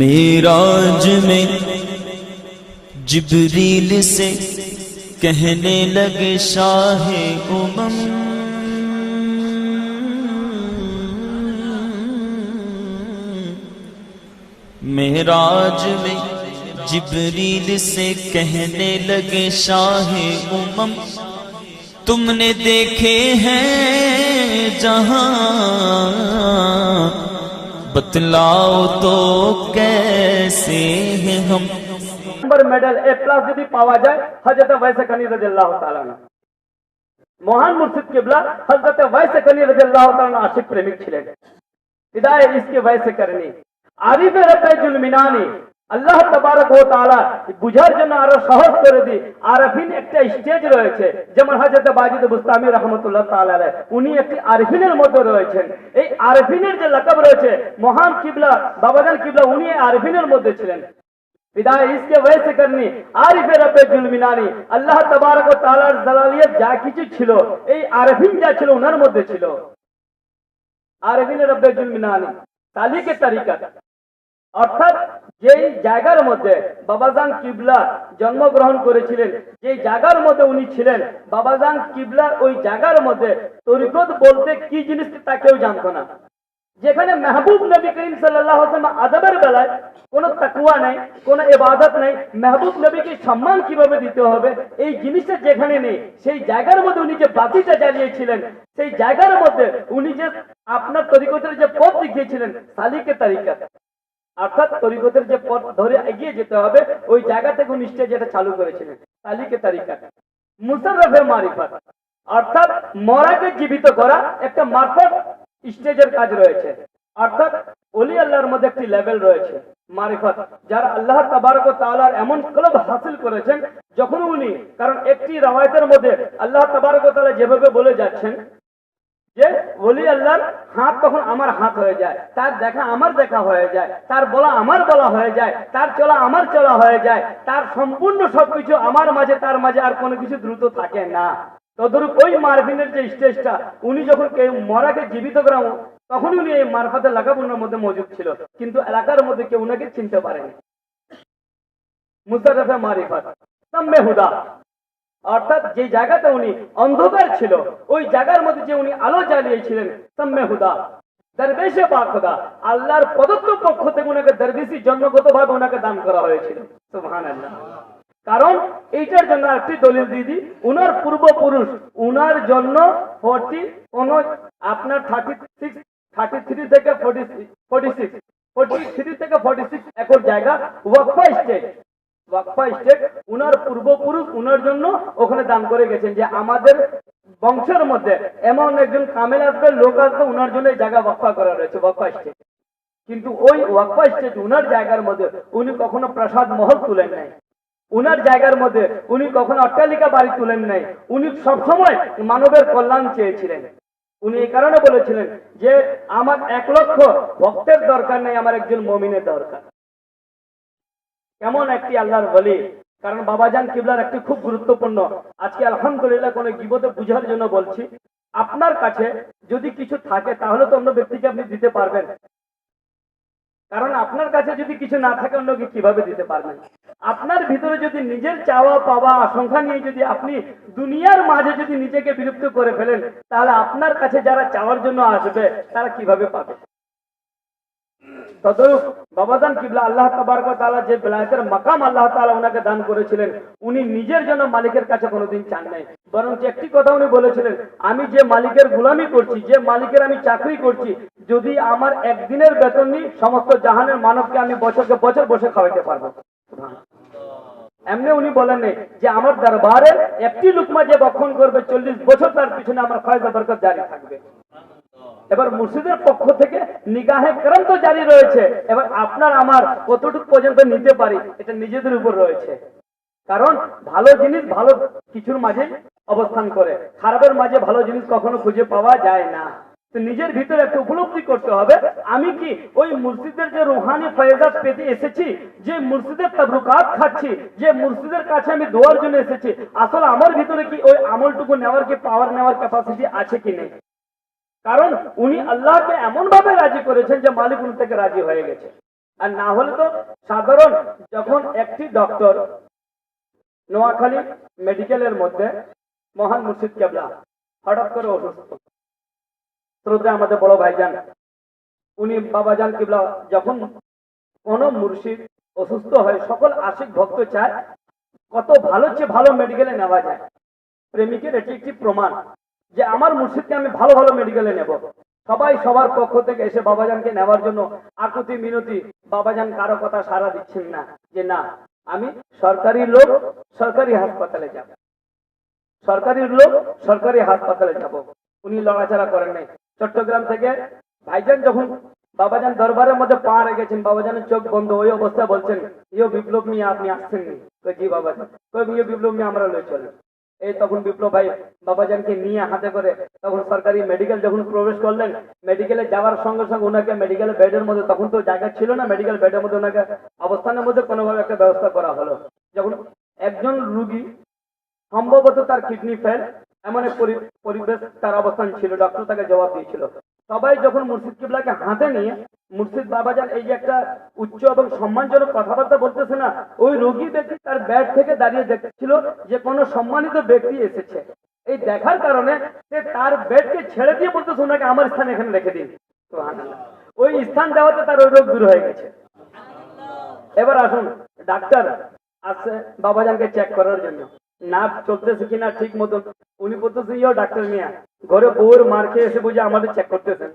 میراج میں جبریل سے کہنے لگے شاہ امم۔ میراج میں جبریل سے کہنے لگے شاہ امم۔ تم نے دیکھے ہیں جہاں बतलाओ तो कैसे हैं हम নম্বর মেডেল এ প্লাস যদি পাওয়া যায় হজরত ওয়াইসে কানি রাদিয়াল্লাহু তাআলা আনহু। মহান মুর্শিদ কিবলা হজরত ওয়াইসে কানি রাদিয়াল্লাহু তাআলা আশিক প্রেমিক ছিলেন হিদায়ে ইসকে ওয়াইসে করনি আরিফে রব্বুল মিনানি আল্লাহ তাআলা বুঝার জন্য আরও সহজ করে দি আরফিন একটা স্টেজ রয়েছে, যেমন হযরত বাজিদ বুস্তামি রহমাতুল্লাহ আলাইহি উনি একটি আরফিনের মধ্যে রয়েছেন। এই আরফিনের যে লাকাব রয়েছে, মহান কিবলা, বাবাজান কিবলা, উনি আরফিনের মধ্যে ছিলেন। বিদায়, ইসকে করনি। আল্লাহ তাবারক ও জালালিয়াত যা কিছু ছিল, এই যা ছিল মধ্যে ছিল। জুলমিনানি তালিকে তরিকা। অর্থাৎ যেই জায়গার মধ্যে বাবাজান কিবলা জন্মগ্রহণ করেছিলেন, যেই জায়গার মধ্যে উনি ছিলেন, বাবাজান কিবলা ওই জায়গার মধ্যে তরিকত বলতে কি জিনিস তা কেউ জানতো না। যেখানে মেহবুব নবী করিম সাল্লাহ আদবের বেলায় কোনো তাকুয়া নেই, কোনো এবাদত নেই, মেহবুব নবীকে সম্মান কীভাবে দিতে হবে, এই জিনিসটা যেখানে নেই, সেই জায়গার মধ্যে উনি যে বাতিটা জ্বালিয়েছিলেন, সেই জায়গার মধ্যে উনি যে আপনার তরিকতের যে পথ দেখিয়েছিলেন সালিকে তারিকা অর্থাৎ তরিকতের যে পথ ধরে এগিয়ে যেতে হবে, ওই জায়গা থেকে স্টেজ যেটা চালু করেছিলেন, তালিকে তারিকা মুসাররফে মারিফত। অর্থাৎ মরাকে জীবিত করা একটা মারফত স্টেজের কাজ রয়েছে। অর্থাৎ অলি আল্লাহর মধ্যে একটি লেভেল রয়েছে, মারিফত, যারা আল্লাহ তাবারক ও তাআলার এমন কলব হাসিল করেছেন, যখন উনি, কারণ একটি রাওয়ায়তের মধ্যে আল্লাহ তাবারক ও তাআলা যেভাবে বলে যাচ্ছেন যে ওলি আল্লাহর হাত তখন আমার হাত হয়ে যায়, তার দেখা আমার দেখা হয়ে যায়, তার বলা আমার বলা হয়ে যায়, তার চলা আমার চলা হয়ে যায়, তার সম্পূর্ণ সবকিছু আমার মাঝে, তার মাঝে আর কোনো কিছু দ্রুত থাকে না। তদরূপ ওই মারভিনের যে স্টেজটা, উনি যখন কেউ মরাকে জীবিত করা তখন উনি এই মারফাতের লাগাবুনের মধ্যে মজুদ ছিল, কিন্তু এলাকার মধ্যে কেউ উনাকে চিনতে পারেনি। মুসারফে মারিফাত অর্থাৎ যে জায়গাতে উনি অন্ধকার ছিল, ওই জায়গার মধ্যে যে উনি আলো জ্বালিয়েছিলেন, সাম্মে হুদা। দরবেশে পাক হুদা। আল্লাহর প্রদত্ত পক্ষ থেকে ওনাকে দরবেশি জন্মগত ভাবে ওনাকে দান করা হয়েছিল। সুবহানাল্লাহ। কারণ এইটার জন্য একটি দলিল দিদি উনার পূর্বপুরুষ, উনার জন্য ফোরটি কোন, আপনার থার্টি সিক্স, থার্টি থ্রি থেকে forty forty six, forty three থেকে ফোর্টি সিক্স একর জায়গা, ওয়াকফা স্টেট। ওয়াকফা স্টেট পূর্বপুরুষ উনার জন্য ওখানে দান করে গেছেন যে আমাদের বংশের মধ্যে এমন একজন কামেল আসবে, লোক আসবে, উনার জন্য জায়গা ওয়াকফা করা রয়েছে, ওয়াকফা স্টেট কিন্তু ওই ওয়াকফা স্টেট উনার জায়গার মধ্যে উনি কখনো প্রসাদ মহল তুলেন নাই। উনার জায়গার মধ্যে উনি কখনো অট্টালিকা বাড়ি তুলেন নাই। উনি সবসময় মানবের কল্যাণ চেয়েছিলেন। উনি এই কারণে বলেছিলেন যে, আমার এক লক্ষ ভক্তের দরকার নেই, আমার একজন মমিনের দরকার। কেমন একটি আল্লাহর বলি কারণ বাবাজান কিবলার একটি খুব গুরুত্বপূর্ণ, আজকে আলহামদুলিল্লাহ কোনো গিবতে বুঝার জন্য বলছি, আপনার কাছে যদি কিছু থাকে তাহলে তো অন্য ব্যক্তিকে আপনি দিতে পারবেন। কারণ আপনার কাছে যদি কিছু না থাকে অন্যকে কীভাবে দিতে পারবেন? আপনার ভিতরে যদি নিজের চাওয়া পাওয়া আশঙ্কা নিয়ে যদি আপনি দুনিয়ার মাঝে যদি নিজেকে বিলুপ্ত করে ফেলেন, তাহলে আপনার কাছে যারা চাওয়ার জন্য আসবে, তারা কীভাবে পাবে? আমি যে মালিকের গোলামি করছি, যে মালিকের আমি চাকরি করছি, যদি আমার একদিনের বেতন নিই সমস্ত জাহানের মানবকে আমি বছরকে বছর বসে খাওয়াইতে পারব। এমনি উনি বলেন যে আমার দরবারে একটি লুকমা যে বক্ষণ করবে চল্লিশ বছর, তার পিছনে আমার ফয়জা বরকত জারি থাকবে। এবার মুর্শিদের পক্ষ থেকে নিগাহে করম তো জারি রয়েছে। এবার আপনার, আমার কতটুকু পর্যন্ত নিতে পারি, এটা নিজেদের উপর রয়েছে। কারণ ভালো জিনিস ভালো কিছুর মাঝে অবস্থান করে। খারাপের মাঝে ভালো জিনিস কখনো খুঁজে পাওয়া যায় না। নিজের ভিতরে একটা উপলব্ধি করতে হবে, আমি কি ওই মসজিদের যে রুহানি ফয়েজাত পেতে এসেছি, যে মসজিদের তাবরুকাত খাচ্ছি, যে মসজিদের কাছে আমি দোয়ার জন্য এসেছি, আসলে আমার ভিতরে কি ওই আমলটুকু নেওয়ার কি পাওয়ার নেওয়ার ক্যাপাসিটি আছে কি নেই? কারণ উনি আল্লাহকে এমন ভাবে রাজি করেছেন যে মালিক উনি থেকে রাজি হয়ে গেছে। আর না হলে তো সাধারণ যখন একটি ডক্টর নোয়াখালী মেডিকেলের মধ্যে মহান মুর্শিদ কেবলা হঠাৎ করে অসুস্থ। শ্রদ্ধা আমাদের বড় ভাইজান, উনি বাবাজান কেবলা যখন কোন মুর্শিদ অসুস্থ হয়, সকল আশিক ভক্ত চায় কত ভালো চেয়ে ভালো মেডিকেলে নেওয়া যায়। প্রেমিকের এটি একটি প্রমাণ। যে আমার মুর্শিদকে আমি ভালো ভালো মেডিকেলে নেব। সবাই সবার পক্ষ থেকে এসে বাবাজানকে নেওয়ার জন্য আকুতি মিনতি, বাবাজান কারও কথা সারা দিচ্ছেন না, যে না, আমি সরকারি লোক, সরকারি হাসপাতালে যাব। সরকারি লোক, সরকারি হাসপাতালে যাব। উনি লড়াচড়া করেন নাই। চট্টগ্রাম থেকে ভাইজান যখন বাবাজান দরবারের মধ্যে পা রেখেছেন, বাবাজানের চোখ বন্ধ, ওই অবস্থা বলছেন ইয়ে বিপ্লব নিয়ে আপনি আসছেন জি বাবাজান। ইয়ে বিপ্লব নিয়ে আমরা লই চলে এই তখন বিপ্লব ভাই বাবাজানকে নিয়ে হাতে করে তখন সরকারি মেডিকেল যখন প্রবেশ করলেন মেডিকেলে যাওয়ার সঙ্গে সঙ্গে ওনাকে মেডিকেল বেডের মধ্যে, তখন তো জায়গা ছিল না মেডিকেল বেডের মধ্যে ওনাকে অবস্থানের মধ্যে কোনোভাবে একটা ব্যবস্থা করা হলো। যখন একজন রুগী সম্ভবত তার কিডনি ফেল এমন এক পরিবেশ, তার অবস্থান ছিল ডক্টর তাকে জবাব দিয়েছিল। সবাই যখন মুর্শিদ কিবলাকে হাতে নিয়ে মুর্শিদ বাবাজান এই যে একটা উচ্চ এবং সম্মানজনক কথাবার্তা বলতেছে না, ওই রোগী ব্যক্তি তার ব্যাট থেকে দাঁড়িয়ে দেখছিল যে কোনো সম্মানিত ব্যক্তি এসেছে। এই দেখার কারণে সে তার ব্যাটকে ছেড়ে দিয়ে বলতেছে, ওনাকে আমার স্থানে এখানে রেখে দিন। ওই স্থান দেওয়াতে তার ওই রোগ দূর হয়ে গেছে। এবার আসুন, ডাক্তার আসছে বাবাজানকে চেক করার জন্য। নার্ভ চলতেছে কিনা ঠিক মতন উনি বলতেছে, ইয়ো ডাক্তার মিয়া, ঘরে বউর মার খেয়ে এসে বুঝে আমাদের চেক করতেছেন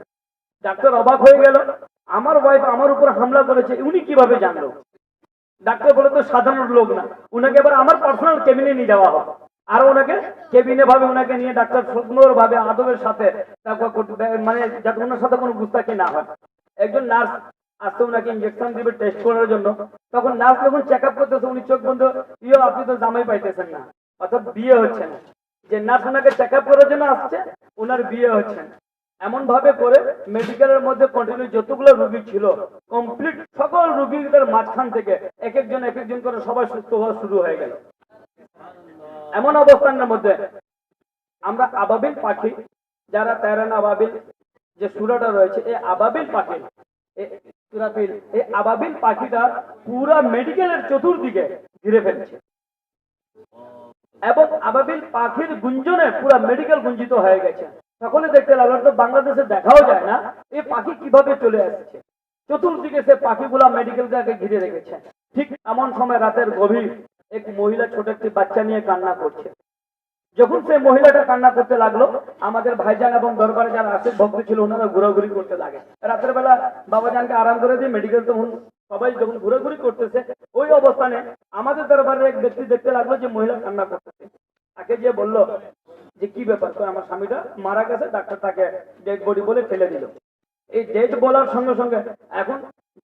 ডাক্তার অবাক হয়ে গেল, আমার ওয়াইফ আমার উপর হামলা করেছে, উনি কীভাবে জানলো? ডাক্তার বলে তো সাধারণ লোক না, উনাকে এবার আমার পার্সোনাল কেবিনে নিয়ে যাওয়া হবে আর ওনাকে কেবিনে ভাবে ওনাকে নিয়ে ডাক্তার সুন্দর ভাবে আদবের সাথে মানে যাতে ওনার সাথে কোনো গুস্তাকি না হয়। একজন নার্স আসতে ওনাকে ইঞ্জেকশন দিবে টেস্ট করার জন্য। তখন নার্স যখন চেক আপ করতেছে, উনি চোখ বন্ধ ইয়ে আপনি তো জামাই পাইতেছেন না। অর্থাৎ বিয়ে হচ্ছে না। যে নার্স ওনাকে চেক আপ করার জন্য আসছে, ওনার বিয়ে হচ্ছে না। এমন ভাবে করে মেডিকেলের মধ্যে কন্টিনিউ যতগুলো রুগী ছিল কমপ্লিট সকল রুগীদের মাঝখান থেকে এক একজন এক একজন করে সবাই সুস্থ হওয়া শুরু হয়ে গেল। এমন অবস্থানের মধ্যে আমরা আবাবিল পাখি, যারা তেরান আবাবিল, যে সুরাটা রয়েছে, এই আবাবিল পাখি, এই সুরাফিল, এই আবাবিল পাখিটা পুরা মেডিকেলের চতুর্দিকে ঘিরে ফেলছে। এবং আবাবিল পাখির গুঞ্জনে পুরা মেডিকেল গুঞ্জিত হয়ে গেছে। সকলে দেখতে লাগল, তো বাংলাদেশে দেখাও যায় না, এই পাখি কীভাবে চলে আসছে। চতুর্দিকে সে পাখিগুলা মেডিকেলটাকে ঘিরে রেখেছে। ঠিক এমন সময় রাতের গভীর এক মহিলা ছোট একটি বাচ্চা নিয়ে কান্না করছে। যখন সেই মহিলাটা কান্না করতে লাগল, আমাদের ভাইজান এবং দরবারে যারা আশিক ভক্ত ছিল, ওনারা ঘোরাঘুরি করতে লাগে। রাতের বেলা বাবাজানকে আরাম করে দিয়ে মেডিকেল তখন সবাই যখন ঘোরাঘুরি করতেছে, ওই অবস্থানে আমাদের দরবারের এক ব্যক্তি দেখতে লাগল যে মহিলা কান্না করতেছে। তাকে যে বলল, যে কি ব্যাপার? তো আমার স্বামীটা মারা গেছে, ডাক্তার তাকে ডেড বডি বলে ফেলে দিল। এই ডেট বলার সঙ্গে সঙ্গে, এখন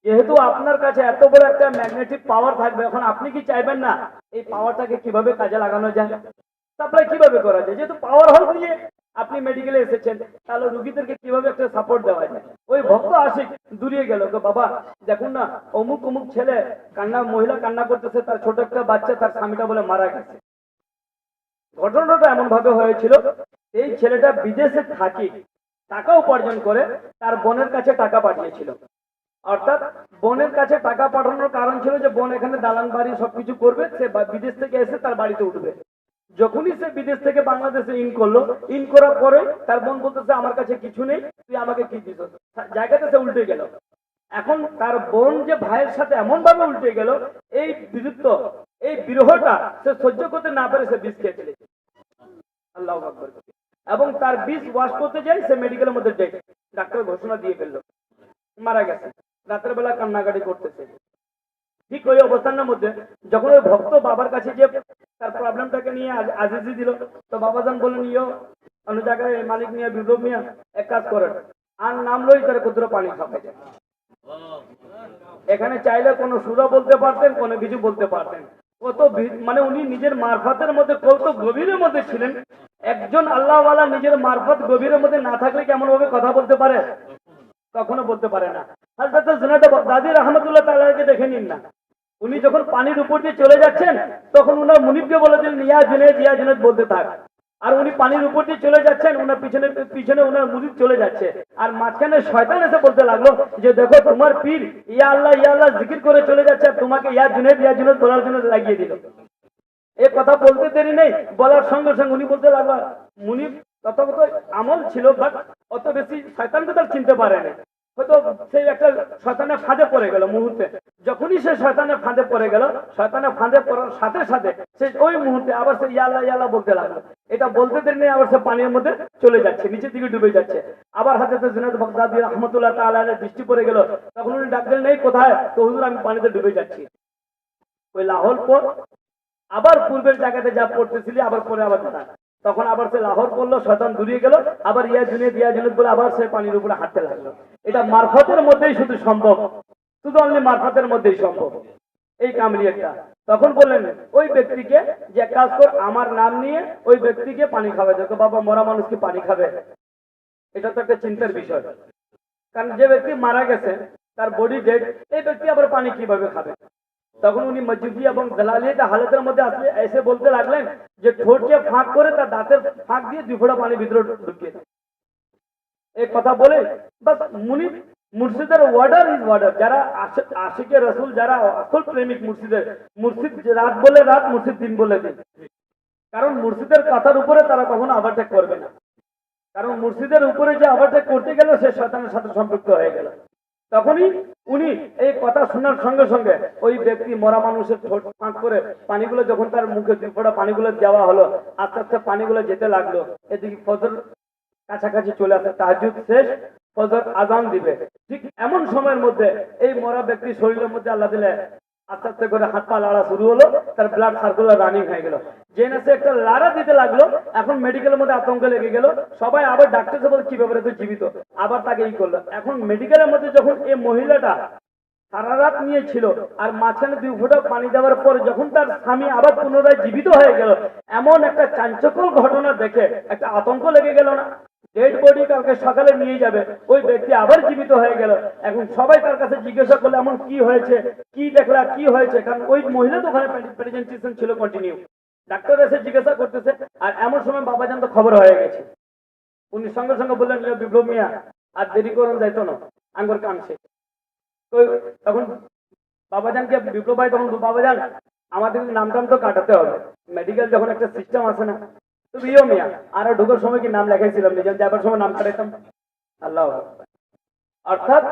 যেহেতু আপনার কাছে এত বড় একটা ম্যাগনেটিক পাওয়ার থাকবে, এখন আপনি কি চাইবেন না? এই পাওয়ারটাকে কীভাবে কাজে লাগানো যায়? সাপ্লাই কীভাবে করা যায়? যেহেতু পাওয়ার হাউস দিয়ে আপনি মেডিকেলে এসেছেন, তাহলে রুগীদেরকে কীভাবে একটা সাপোর্ট দেওয়া যায় ওই ভক্ত আশিক দূরিয়ে গেল বাবা, দেখুন না, অমুক অমুক ছেলে কান্না, মহিলা কান্না করতেছে, তার ছোট একটা বাচ্চা তার স্বামীটা বলে মারা গেছে। ঘটনাটা এমন ভাবে হয়েছিল, এই ছেলেটা বিদেশে থাকি, টাকা উপার্জন করে, তার বোনের কাছে টাকা পাঠিয়েছিল। অর্থাৎ বোনের কাছে টাকা পাঠানোর কারণ ছিল যে বোন এখানে দালান বাড়ি সবকিছু করবে, সে বিদেশ থেকে এসে তার বাড়িতে উঠবে। যখনই সে বিদেশ থেকে বাংলাদেশে ইন করল ইন করার পরে তার বোন বলতেছে, আমার কাছে কিছু নেই, তুই আমাকে কি দিস? জায়গাতে সে উল্টে গেল। এখন তার বোন যে ভাইয়ের সাথে এমন ভাবে উল্টে গেল, এই বিরুদ্ধ, এই বিরহটা সে সহ্য করতে না পারে সে বিষ খেয়ে ফেলেছে আল্লাহ এবং তার বিষ ওয়াশ করতে যাই সে মেডিকেলের মধ্যে ডেট ডাক্তার ঘোষণা দিয়ে ফেলল। মারা গেছে। রাতের বেলা কান্নাকাটি করতেছে। ঠিক ওই অবস্থানের মধ্যে যখন ওই ভক্ত বাবার কাছে যে তার প্রবলেমটাকে নিয়ে আজ- আজিজি দিল, তো বাবাজান বললেন, ইয়ো, অন্য জায়গায় মালিক নিয়ে বিপ্লব নিয়ে এক কাজ করেন। আর নাম লই তার কুদ্র পানি খাবে। এখানে চাইলে কোনো সুরা বলতে পারতেন, কোনো কিছু বলতে পারতেন। কত মানে উনি নিজের মারফতের মধ্যে কত গভীরের মধ্যে ছিলেন। একজন আল্লাহওয়ালা নিজের মারফত গভীরের মধ্যে না থাকলে কেমন ভাবে কথা বলতে পারে? কখনো বলতে পারে না। দেখে নিন না। উনি যখন পানির উপর দিয়ে চলে যাচ্ছেন, তখন উনার মুনিবকে বলে দিলেন, ইয়া জুনেদ ইয়া জুনেদ বলতে থাক। আর উনি পানির উপর দিয়ে চলে যাচ্ছেন পিছনে পিছনে চলে যাচ্ছে। আর মাঝখানে শয়তান এসে বলতে লাগল যে, দেখো, তোমার পীর, ইয়া আল্লাহ ইয়া আল্লাহ জিকির করে চলে যাচ্ছে আর তোমাকে ইয়া জুনেদ ইয়া জুনেদ বলার জন্য লাগিয়ে দিল। এ কথা বলতে দেরি নেই, বলার সঙ্গে সঙ্গে উনি বলতে লাগল মুনি তথাগত আমল ছিল, বাট অত বেশি শয়তানকে তার চিনতে পারেনি। হয়তো সেই একটা শয়তানের ফাঁদে পড়ে গেল মুহূর্তে। যখনই সে শয়তানের ফাঁদে পড়ে গেল শয়তানের ফাঁদে পড়ার সাথে সাথে সে ওই মুহূর্তে আবার সে ইয়াল্লা ইয়াল্লা বলতে লাগল। এটা বলতে দেরি নেই আবার সে পানির মধ্যে চলে যাচ্ছে, নিচের দিকে ডুবে যাচ্ছে। আবার হাতে জুনাদ বগদাদি রহমতুল্লাহ তাআলা দৃষ্টি পড়ে গেল। তখন উনি ডাক দিলেন, এই কোথায়? তো হুজুর, আমি পানিতে ডুবে যাচ্ছি। ওই লাহোর পর আবার পূর্বের জায়গাতে যা পড়তেছিলি, আবার পরে আবার দাঁড়া তখন আবার সে লাহোর পড়ল, শয়তান দূরিয়ে গেল, আবার ইয়া জুনিয়ত ইয়া জুনিয়ত বলে আবার সে পানির উপরে হাঁটতে লাগল। এটা মারফতের মধ্যেই শুধু সম্ভব। শুধু অনলি মারফতের মধ্যেই সম্ভব। এই কামলিয়াটা তখন বললেন, ওই ব্যক্তিকে যে কাজ কর, আমার নাম নিয়ে ওই ব্যক্তিকে পানি খাবে দেখো বাবা, মরা মানুষ কি পানি খাবে? এটা তো একটা চিন্তার বিষয়। কারণ যে ব্যক্তি মারা গেছে, তার বডি ডেড এই ব্যক্তি আবার পানি কীভাবে খাবে? তখন উনি মজুদি এবং দালালিয়াতে হালতের মধ্যে আসলে এসে বলতে লাগলেন যে ঠোঁটকে ফাঁক করে তার দাঁতের ফাঁক দিয়ে দুই ফোঁটা পানি ভিতরে ঢুকিয়ে। এই কথা বলে বাস মুনি মুর্শিদের ওয়ার্ডার ইজ ওয়ার্ডার, যারা আশি- আশিকে রসুল, যারা আসল প্রেমিক মুর্শিদের, মুর্শিদ রাত বলে রাত, মুর্শিদ দিন বলে দিন। কারণ মুর্শিদের কথার উপরে তারা কখনো ওভারটেক করবে না। কারণ মুর্শিদের উপরে যে ওভারটেক করতে গেল, সে শয়তানের সাথে সম্পৃক্ত হয়ে গেল। তখনই উনি এই কথা শোনার সঙ্গে সঙ্গে ওই ব্যক্তি মরা মানুষের ঠোঁট ফাঁক করে পানিগুলো যখন তার মুখে দুপুরা পানিগুলো দেওয়া হলো, আস্তে আস্তে পানিগুলো যেতে লাগল। এদিকে ফজর কাছাকাছি চলে আসে তাহাজুদ শেষ, ফজর আজান দিবে। ঠিক এমন সময়ের মধ্যে এই মরা ব্যক্তি শরীরের মধ্যে আল্লাহ দিলে আস্তে আস্তে করে হাত পা লাড়া শুরু হলো, তার ব্লাড সার্কুলার রানিং হয়ে গেল। না একটা লাড়া দিতে লাগল, এখন মেডিকেলের মধ্যে আতঙ্ক লেগে গেল। সবাই আবার ডাক্তার সে বলে কি ব্যাপারে তো জীবিত? আবার তাকে ই করল। এখন মেডিকেলের মধ্যে যখন এই মহিলাটা সারা রাত নিয়ে ছিল আর মাঝখানে দুই ফোঁটা পানি দেওয়ার পর যখন তার স্বামী আবার পুনরায় জীবিত হয়ে গেল, এমন একটা চাঞ্চকল ঘটনা দেখে একটা আতঙ্ক লেগে গেল না? ডেড বডি কালকে সকালে নিয়ে যাবে। ওই ব্যক্তি আবার জীবিত হয়ে গেল। এখন সবাই তার কাছে জিজ্ঞাসা করলে এমন কি হয়েছে? কি দেখলা? কি হয়েছে? কারণ ওই মহিলা তো ওখানে প্রেজেন্টেশন ছিল কন্টিনিউ ডাক্তার এসে জিজ্ঞাসা করতেছে আর এমন সময় বাবা বাবাজান তো খবর হয়ে গেছে। উনি সঙ্গে সঙ্গে বললেন "ইয়া বিপ্লব মিয়া আর দেরি করুন যাইতো না। আঙ্গর কামছে। তো তখন বাবাজানকে বিপ্লব ভাই তখন বলল, বাবাজান আমাদের নাম টাম তো কাটাতে হবে। মেডিকেল যখন একটা সিস্টেম আছে না তো ইয়ো মিয়া, আরও ঢোকার সময় কি নাম লেখাইছিলাম? নিজের যাবার সময় নাম কাটাইতাম। আল্লাহ অর্থাৎ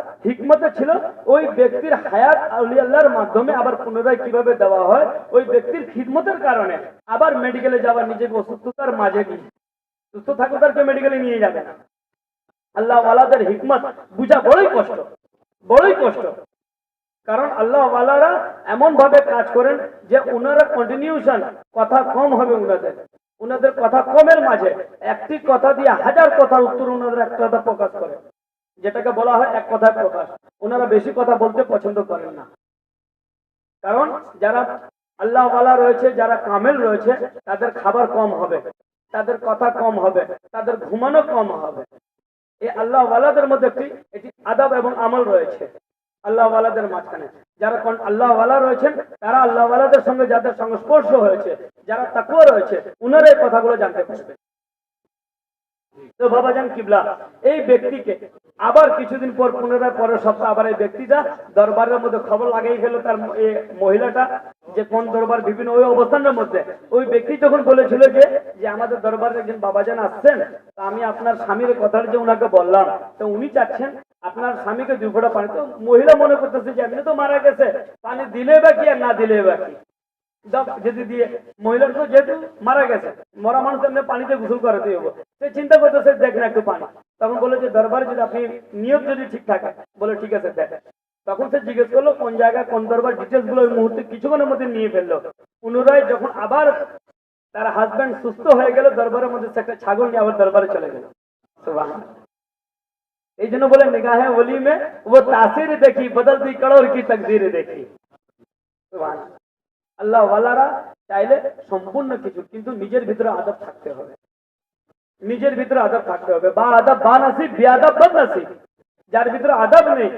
ছিল ওই ব্যক্তির হায়াত আল্লাহর মাধ্যমে আবার পুনরায় কীভাবে দেওয়া হয়, ওই ব্যক্তির খিদমতের কারণে। আবার মেডিকেলে নিজেকে অসুস্থতার মাঝে সুস্থ থাকো মেডিকেলে নিয়ে যাবে না। আল্লাহ হিকমত বুঝা বড়ই কষ্ট বড়ই কষ্ট। কারণ আল্লাহ এমন ভাবে কাজ করেন যে উনারা কন্টিনিউশন কথা কম হবে উনাদের উনাদের কথা কমের মাঝে একটি কথা দিয়ে হাজার কথার উত্তর উনাদের একটা কথা প্রকাশ করে। যেটাকে বলা হয় এক কথায় প্রকাশ। ওনারা বেশি কথা বলতে পছন্দ করেন না। কারণ যারা আল্লাহ ওয়ালা রয়েছে, যারা কামেল রয়েছে, তাদের খাবার কম হবে, তাদের কথা কম হবে, তাদের ঘুমানো কম হবে। এই আল্লাহ ওয়ালাদের মধ্যে একটি এটি আদাব এবং আমল রয়েছে। আল্লাহ ওয়ালাদের মাঝখানে। যারা কোন- আল্লাহ ওয়ালা রয়েছেন, তারা আল্লাহ ওয়ালাদের সঙ্গে যাদের সংস্পর্শ হয়েছে যারা তাকুয়া রয়েছে, উনারা এই কথাগুলো জানতে পারবে। তো বাবাজান কিবলা, এই ব্যক্তিকে আবার কিছুদিন পর পুনরায় পরের সপ্তাহ আবার এই ব্যক্তিটা দরবারের মধ্যে খবর লাগিয়ে গেল তার মহিলাটা, যে কোন দরবার বিভিন্ন ওই অবস্থানের মধ্যে। ওই ব্যক্তি যখন বলেছিল যে যে আমাদের দরবারে একজন বাবাজান আসছেন, তো আমি আপনার স্বামীর কথার যে ওনাকে বললাম, তো উনি চাচ্ছেন আপনার স্বামীকে দুই ফোঁটা পানি। তো মহিলা মনে করতেছে যে, এমনি তো মারা গেছে, পানি দিলে বা কি আর না দিলে বা কি? দাও যদি দিয়ে মহিলার তো যেহেতু মারা গেছে, মরা মানুষ এমনি পানিতে গোসল করাতে হবে। সে চিন্তা করতেছে, দেখ না একটু পানি। তখন বলে যে, দরবারে যদি আপনি নিয়ম যদি ঠিক থাকে বলে ঠিক আছে, দেখ। তখন সে জিজ্ঞেস করল, কোন জায়গায় কোন দরবার ডিটেলসগুলো ওই মুহূর্তে কিছুক্ষণের মধ্যে নিয়ে ফেলল? পুনরায় যখন আবার তার হাজবেন্ড সুস্থ হয়ে গেল, দরবারের মধ্যে সে একটা ছাগল নিয়ে আবার দরবারে চলে গেল। এই জন্য বলে, নিগাহে ওলি মে ও তাসির দেখি, বদলতি কড়োর কি তকদির দেখি। আল্লাহ ওয়ালারা চাইলে সম্পূর্ণ কিছু, কিন্তু নিজের ভিতরে আদব থাকতে হবে। নিজের ভিতরে আদব থাকতে হবে। বা আদব বা নাসিব, বে আদব বদ নাসিব। যার ভিতরে আদব নেই